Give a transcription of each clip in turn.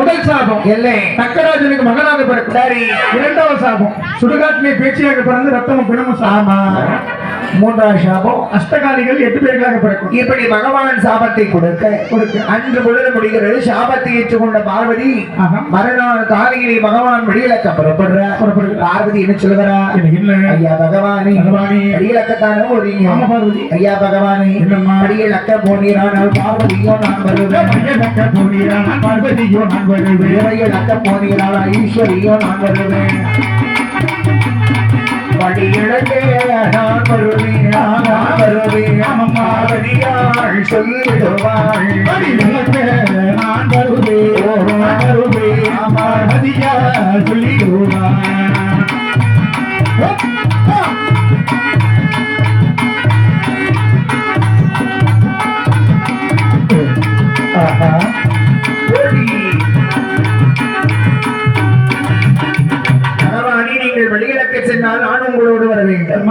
முதல் சாபம். தக்கராஜனுக்கு மகனாக பிறக்கும். சரி. இரண்டாவது சாபம். சுடுகாட்டிலே பேச்சியாக பிறந்து ரத்தமும் பிணமும் சாபம் ஆமா. மூன்றாவது சாபம் அஷ்டகாலிகள் எட்டு பேர்களாக பிறக்கும் இப்படி பகவான் சாபத்தை கொடுக்க கொடுக்க. அன்று பொழுது முடிகிறது சாபத்தை ஏற்றுக்கொண்ட பார்வதி. மறுநாள் காலையிலே பகவான் வெளியிலக்க புறப்படுறார் புறப்படுகிறார். பார்வதி என்ன சொல்லுகிறா என்ன ஐயா பகவானே பகவானே. வெளியிலக்கத்தானே ஆமா பார்வதி ஐயா பகவானே என்னம்மா? வெளியிலக்க போனீரானால் பார்வதியோ நான் வருவேன் பையனக்க போனீரா, நான் பார்வதியோ நான் வருவேன் வெளியிலக்க போனீரானால் ஈஸ்வரியோ நான் வருவேன் படியிழந்தே நான் வருவேன் நான் வருவேன். பார்வதியாள் சொல்லிடுவாள். படியிலக்க நான் வருவேன் நான் வருவேன். பார்வதியா சொல்லிடுவான் ஆஹா.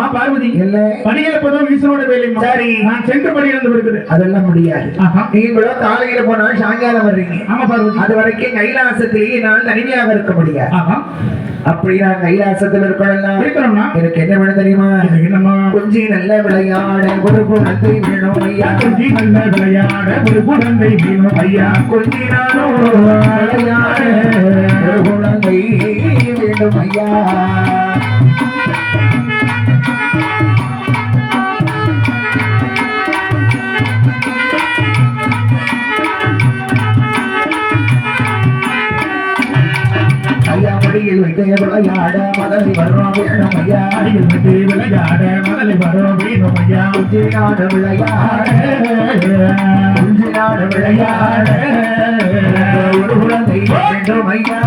அம்மா பார்வதி இல்லை. படியிலப்பதும் ஈசனோட வேலை சரி. நான் சென்று படியிழந்து வருகிறது அதெல்லாம் முடியாது. ஆஹா. நீங்களோ காலையில போனால் சாயங்காலம் வர்றீங்க. ஆமா பார்வதி. அது வரைக்கும் கைலாசத்திலேயே நான் தனிமையாக இருக்க முடியாது. ஆஹா. அப்படி நான் கைலாசத்தில் இருக்கணும் இருக்கிறோம்னா எனக்கு என்ன வேணும் தெரியுமா? என்னம்மா? கொஞ்சி நல்ல விளையாட ஒரு குழந்தை வேணும் ஐயா. கொஞ்சி நல்ல விளையாட ஒரு குழந்தை வேணும் ஐயா. கொஞ்சி நானும் விளையாட. ஒரு குழந்தை வேண்டும் ஐயா ஐயா. மடியில் விளையாட மதவி வர்றோம் வேணும் ஐயா அடியில் விட்டு விளையாட. முதலில் வரும் வேணும் ஐயா விளையாட. கொஞ்சி விளையாட. ஒரு குழந்தை வேண்டும் ஐயா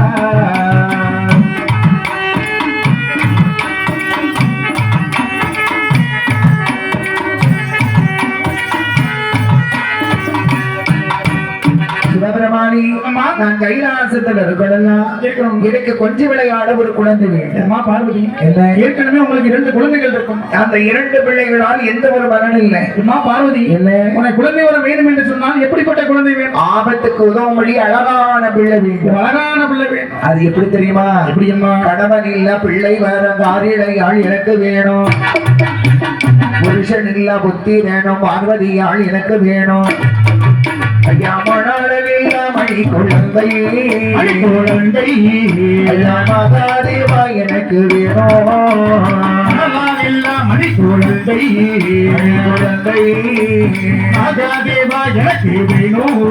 நான் கைலாசத்தில் இருக்கணும். எனக்கு கொஞ்சம் விளையாட ஒரு குழந்தை வேண்டும். பார்வதி என்ன? ஏற்கனவே உங்களுக்கு இரண்டு குழந்தைகள் இருக்கும். அந்த இரண்டு பிள்ளைகளால் எந்த ஒரு பலன் இல்லை. அம்மா பார்வதி என்ன? உனக்கு குழந்தை வர வேண்டும் என்று சொன்னால் எப்படிப்பட்ட குழந்தை வேணும் ஆபத்துக்கு உதவும்படி அழகான பிள்ளை வேண்டும். அழகான பிள்ளை வேணும் அது எப்படி தெரியுமா? எப்படி அம்மா கணவன் இல்ல பிள்ளை வேற காரிழையாள் எனக்கு வேணும். புருஷன் இல்ல புத்தி வேணும். பார்வதியாள் எனக்கு வேணும். மணி குழந்தை குழந்தை மகாதேவா எனக்கு வேணும் மணி குழந்தை குழந்தை மகாதேவா எனக்கு வேணும்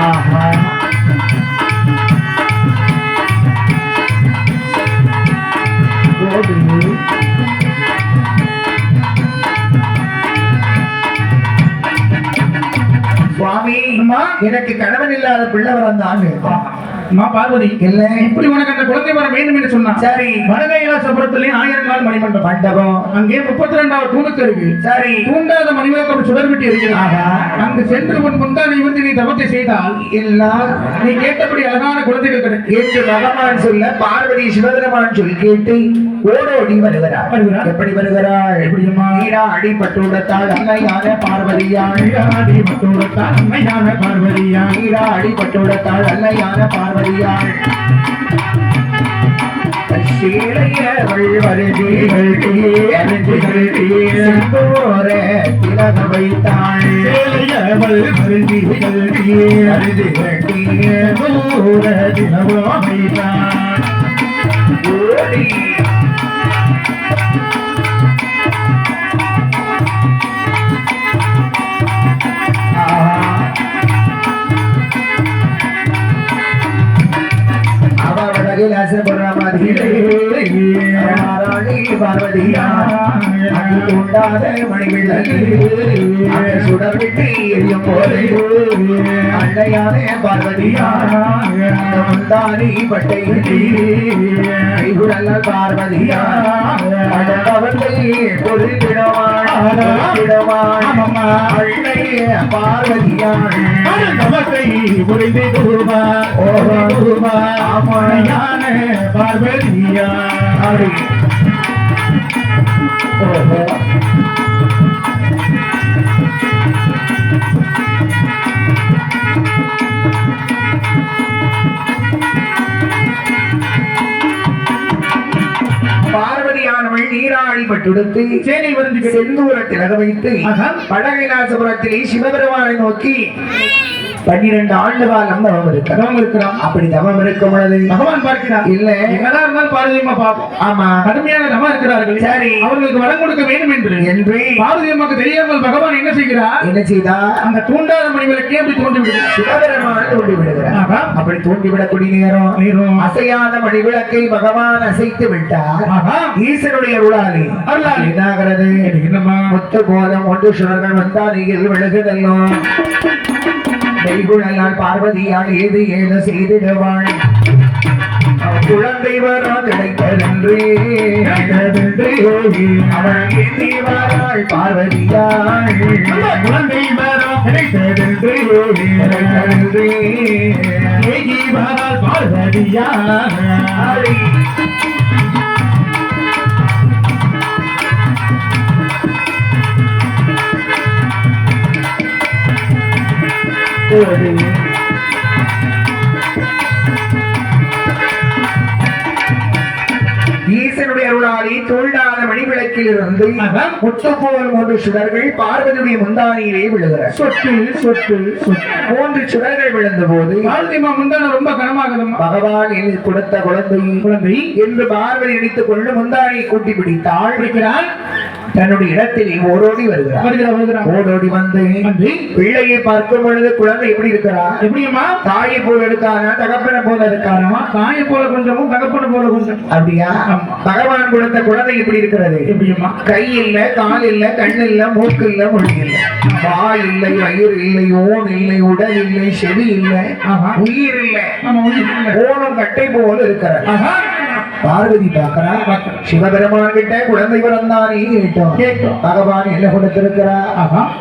ஆஹா. சுவாமி அம்மா. எனக்கு கணவன் இல்லாத பிள்ளை வந்தாங்க அம்மா பார்வதி இல்லை. இப்படி உனக்கு அந்த குழந்தை வர வேண்டும் என்று சொன்னான் சரி. வடகைலாசபுரத்திலே ஆயிரம் நாள் மணிமண்டபம். மண்டபம். அங்கே முப்பத்தி ரெண்டாவது தூணுக்கு இருக்கு சரி தூண்டாத மணிவிளக்கம் சுடர்விட்டு இருக்கிறார் ஆஹா. அங்கு சென்று உன் முந்தானை வந்து நீ தவத்தை செய்தால் எல்லாம் நீ கேட்டபடி அழகான குழந்தைகள் கிடைக்கும் என்று பகவான் சொல்ல பார்வதி சிவபெருமான் சொல்லி கேட்டு ஓடோடி வருகிறார் வருகிறார். எப்படி வருகிறாள்? எப்படியம்மா? நீரா அடிபட்டுள்ளத்தாள் அன்னையான நீராடி மத்தோடத்தான் அம்மையான பார்வதியா நீரா அடிபட்டுள்ளத்தாள் அன்னையான பார்வதியாள். சீலையவள் பார்வதியா அடி தூண்டாத மணிவிளக்கு அதை சுடர் விட்டு எரியும் போது. அன்னையானே பார்வதியா முந்தானி பட்டை கைகுடல் பார்வதியா தவத்தை புரிந்து அப்படி நீராட பட்டுடுத்து சேனை வருந்துகள் செந்தூர திலக வைத்து ஆஹா. வடகைலாசபுரத்திலே சிவபெருமானை நோக்கி பன்னிரண்டு ஆண்டு காலம் தவம் இருக்கிறான் அப்படி தவம் இருக்கும் பொழுது பகவான் பார்க்கிறார். இல்ல. என்னதான் இருந்தாலும் பார்வதியம்மா பார்ப்போம். ஆமா. கடுமையான தவம் இருக்கிறார்கள். சரி. அவர்களுக்கு வரம் கொடுக்க வேண்டும் என்று. என்று. பார்வதியம்மாக்கு தெரியாமல் பகவான் என்ன செய்கிறார்? என்ன செய்தா? அந்த தூண்டாத மணிவிளக்கே அப்படி தோண்டி விடுகிறார் சிவபெருமான் தூண்டி விடுகிறார். அப்படி தூண்டி விடக்கூடிய நேரம். நேரம். அசையாத மணிவிளக்கை பகவான் அசைத்து விட்டார். ஆஹா. ஈசனுடைய அருளாளி. என்னாகிறது? என்னம்மா? முத்து போலம் ஒன்று சுரர்கள் வந்தாரியில் விழுகுதல்லோ? கைகுழலால் பார்வதியால் ஏது ஏது செய்திடுவாள்? குழந்தை வர கிடைத்ததென்றே அவள் ஏந்தி வாராள் பார்வதியாள். குழந்தை வரம் கிடைத்ததென்று கிடைத்ததென்றே. ஏகி வரால் பார்வதியா ஆடி. ஓடி. ஈசனுடைய அருளாளி தோண்டாத மணிவிளக்கில் இருந்து ஆஹா. முத்து போல் மூன்று சுடர்கள் பார்வதியுடைய முந்தானியிலே விழுகிறார் சொட்டு சொட்டு மூன்று சுடர்கள் விழுந்த போது முந்தான ரொம்ப பகவான் எனக்கு கொடுத்த குழந்தை குழந்தை என்று பார்வதி நினைத்துக் கொண்டு முந்தானியை கூட்டி பிடித்தாள் இருக்கிறான் தன்னுடைய இடத்தில் ஓடோடி வருகிறார் ஓடோடி வந்து பிள்ளையை பார்க்கும் பொழுது குழந்தை எப்படி இருக்கிறா? எப்படியம்மா? தாயை போல இருக்கானா தகப்பனை போல இருக்கானா தாயை போல கொஞ்சமும் தகப்பன போல கொஞ்சம். அப்படியா. பகவான் கொடுத்த குழந்தை எப்படி இருக்கிறது? எப்படியம்மா? கை இல்ல கால் இல்ல கண் இல்ல மூக்கு இல்ல மொழி இல்ல. வாய் இல்லை வயிறு இல்லை ஓன் இல்லை உடல் இல்லை செவி இல்லை. உயிர் இல்லை. ஓனும் கட்டை போல இருக்கிறார். பார்வதி பார்க்கிறா. சிவபெருமான் கிட்ட குழந்தை பிறந்தானே கேட்டோம். பகவான் என்ன கொடுத்திருக்கிறா.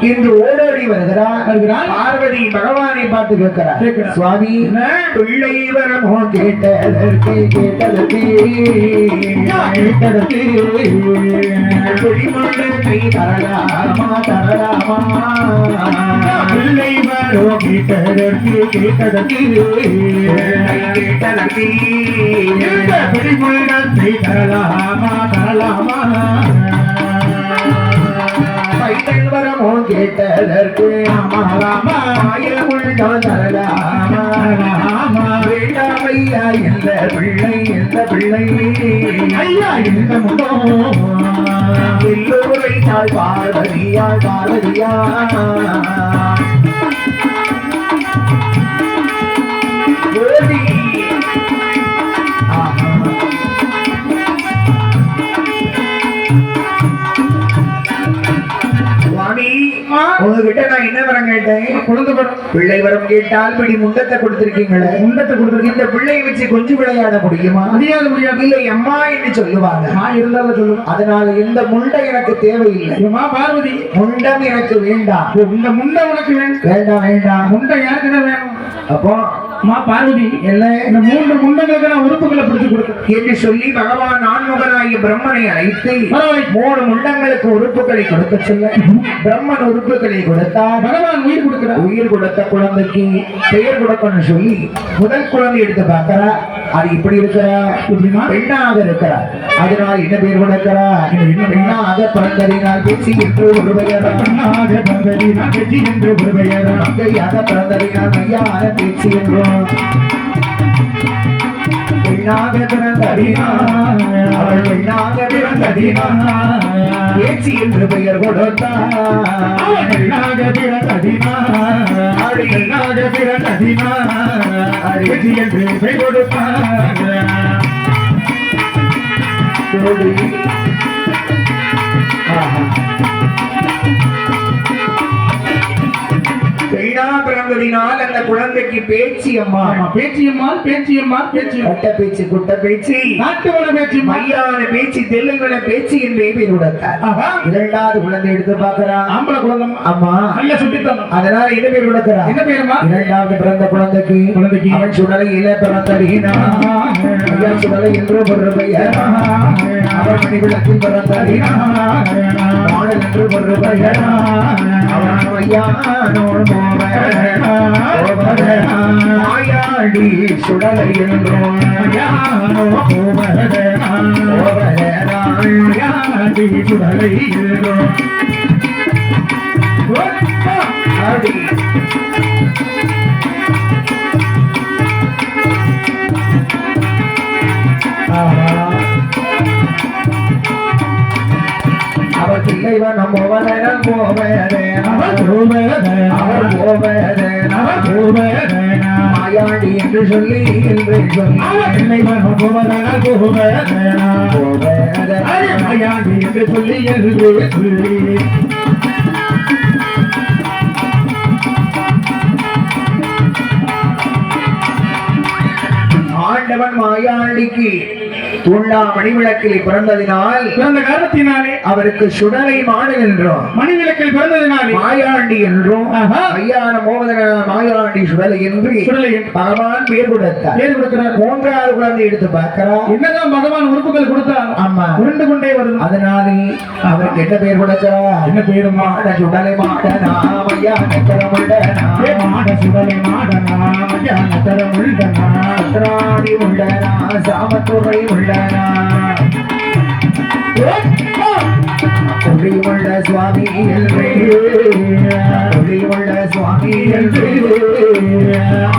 இன்று ஓடோடி வருகிறார் வருகிறார். பார்வதி பகவானை பார்த்து கேட்கிறார். சுவாமி? பிள்ளை வரமோ கேட்டதற்கு கேட்டதற்கு கேட்டதற்கு பிடிமண்டத்தை தரலாமா தரலாமா பிள்ளை வரோ கேட்டதற்கு கேட்டதற்கு கேட்டதற்கு இந்த தரலாமா தரலாமா பைத்தன் வரமோ கேட்டதற்கு ராமா ஆயிரமுள்ளோ தரலாமா ராமா வேண்டாமையா எந்த பிள்ளை எந்த பிள்ளை ஐயா எல்லோரை பார்வதியா பார்வதியா உங்ககிட்ட நான் என்ன வரம் கேட்டேன்? குழந்தை படம் பிள்ளை வரம் கேட்டால் பிடி முண்டத்தை கொடுத்திருக்கீங்களே. முண்டத்தை கொடுத்துருக்கீங்க இந்த பிள்ளையை வச்சு கொஞ்சம் விளையாட முடியுமா? முடியாது முடியாது. இல்லை அம்மா என்று சொல்லுவாங்க. நான் இருந்தாலும் சொல்லுவேன். அதனால இந்த முண்டை எனக்கு தேவையில்லை. ஏம்மா பார்வதி. முண்டம் எனக்கு வேண்டாம். இந்த முண்டை உனக்கு வேணும். வேண்டாம் வேண்டாம். முண்டை தான் வேணும். அப்போ அம்மா பார்வதி இந்த மூன்று முண்டங்களுக்கு நான் உறுப்புகளை பிடிச்சு கொடுத்தேன். என்று சொல்லி பகவான் நான்முகனாகிய பிரம்மனை அழைத்து. மூணு முண்டங்களுக்கு உறுப்புகளை கொடுக்க சொல்ல. பிரம்மன் உறுப்புகளை கொடுத்தார். பகவான் உயிர் கொடுக்கிறார். உயிர் கொடுத்த குழந்தைக்கு பெயர் கொடுக்கணும்னு சொல்லி முதல் குழந்தை எடுத்து பார்க்கிறா அது இப்படி இருக்கிறா? எப்படிமா பெண்ணாக இருக்கிறார் அதனால் என்ன பெயர் கொடுக்கிறா பெண்ணாக பிறந்ததினால் பேச்சு என்று ஒரு பெயர். பெண்ணாக நான் வெற்றி என்று ஒரு பெயர். மங்கையாக பிறந்ததினால் மையான பேச்சு என்றும் பெண்ணாக பிறந்ததினால் அவள் பெண்ணாக பிறந்ததினால் ஏச்சி என்று பெயர் கொடுத்தார். பெண்ணாக பிறந்ததினா. பெண்ணாக பிறந்ததினா. ஏச்சி என்று பெயர் கொடுத்தார். ஆஹா. பெண்ணா பிறந்ததினால் அந்த குழந்தைக்கு பேச்சு அம்மா. ஆமா பேச்சியம்மாள் பேச்சியம்மாள் பேச்சியம் கட்ட பேச்சு குட்ட பேச்சு. நாட்டு வள பேச்சியம்மா மையான பேச்சு தெல்லுங்கள பேச்சு என்றே பேர் கொடுத்தார் ஆஹா. இரண்டாவது குழந்தை எடுத்து பார்க்கிறான். ஆம்பளை குழந்தைம்மா அம்மா நல்ல சுட்டித்தனம். அதனால என்ன பேர் கொடுக்கிறான் என்ன பேருமா இரண்டாவது பிறந்த குழந்தைக்கு குழந்தைக்கு. அவன் சுடலையில பிறந்தடினா ஐயா சுடலை என்று ஒரு அவர் மணி விளக்கில் மாடல் என்று ஒரு பெயர் அவன் ஐயா நோடு மாயாடி சுடலை என்றோம் ஆடி. அவர் பிள்ளைவனம் போவதனம் போவதே அவர் போவதே மாயாடி என்று சொல்லி என்று சொல்லி என்று சொல்லி என்று சொல்லி ஆண்டவன் மாயாண்டிக்கு துள்ளா மணிவிளக்கில் பிறந்ததினால் பிறந்த காரணத்தினாலே அவருக்கு சுடலை மாடு என்றோம் மணிவிளக்கில் பிறந்ததினாலே மாயாண்டி என்றும். ஐயான மோதன மாயாண்டி சுடலை என்று சுடலை பகவான் பேர் கொடுத்தார். பேர் கொடுக்கிறார். மூன்றாவது குழந்தை எடுத்து பார்க்கிறா என்னதான் பகவான் உறுப்புகள் கொடுத்தாலும் ஆமா உருண்டு கொண்டே வருது. அதனாலே அவருக்கு என்ன பேர் கொடுக்கிறா என்ன பேருமா? மாட சுடலை மாட நாமையா நக்கரமுள்ள மாட சுடலை மாடனா ஞானதரம் உள்ளனா நாடி உள்ளனா சாமத்துறை உள்ளனா புரியுள்ள சுவாமி என்று. புரியுள்ள சுவாமி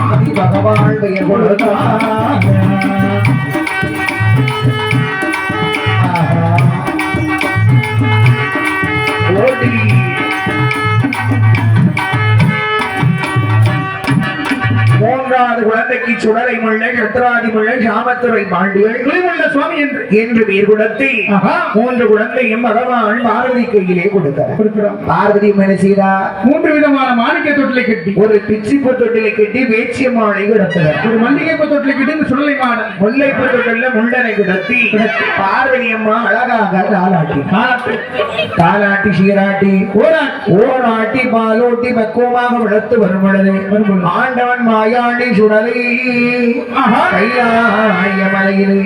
ஆதி பகவான் பெயர் கொடுத்தான் குழந்தைக்கு சுடலை முள்ளை சத்ராதி முள்ளை சாமத்துறை பாண்டியல் துணிவுள்ள சுவாமி என்று. என்று பேர் கொடுத்து ஆஹா. மூன்று குழந்தையும் பகவான் பார்வதி கையிலே கொடுக்கிறோம் பார்வதி மனசீரா மூன்று விதமான மாணிக்க தொட்டிலை கட்டி. ஒரு பிச்சி பொட்டொட்டிலை கட்டி வேச்சியம்மாளை கிடத்தார் ஒரு மல்லிகை பூ தொட்டிலை கட்டி சுடலை மாடன் முல்லை பொட்டொட்டில முண்டனை கிடத்தி பார்வதி அம்மா அழகாக தாலாட்டி. காலத்து தாலாட்டி சீராட்டி. ஓராட்டி. பாலோட்டி பக்குவமாக வளர்த்து வரும் பொழுது. ஆண்டவன் மாயாண்டி சுடலை மலையிலே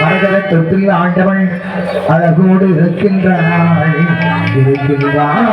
மரகத தொட்டில் ஆண்டவன் அழகோடு இருக்கின்றாள் இருக்கின்றாள்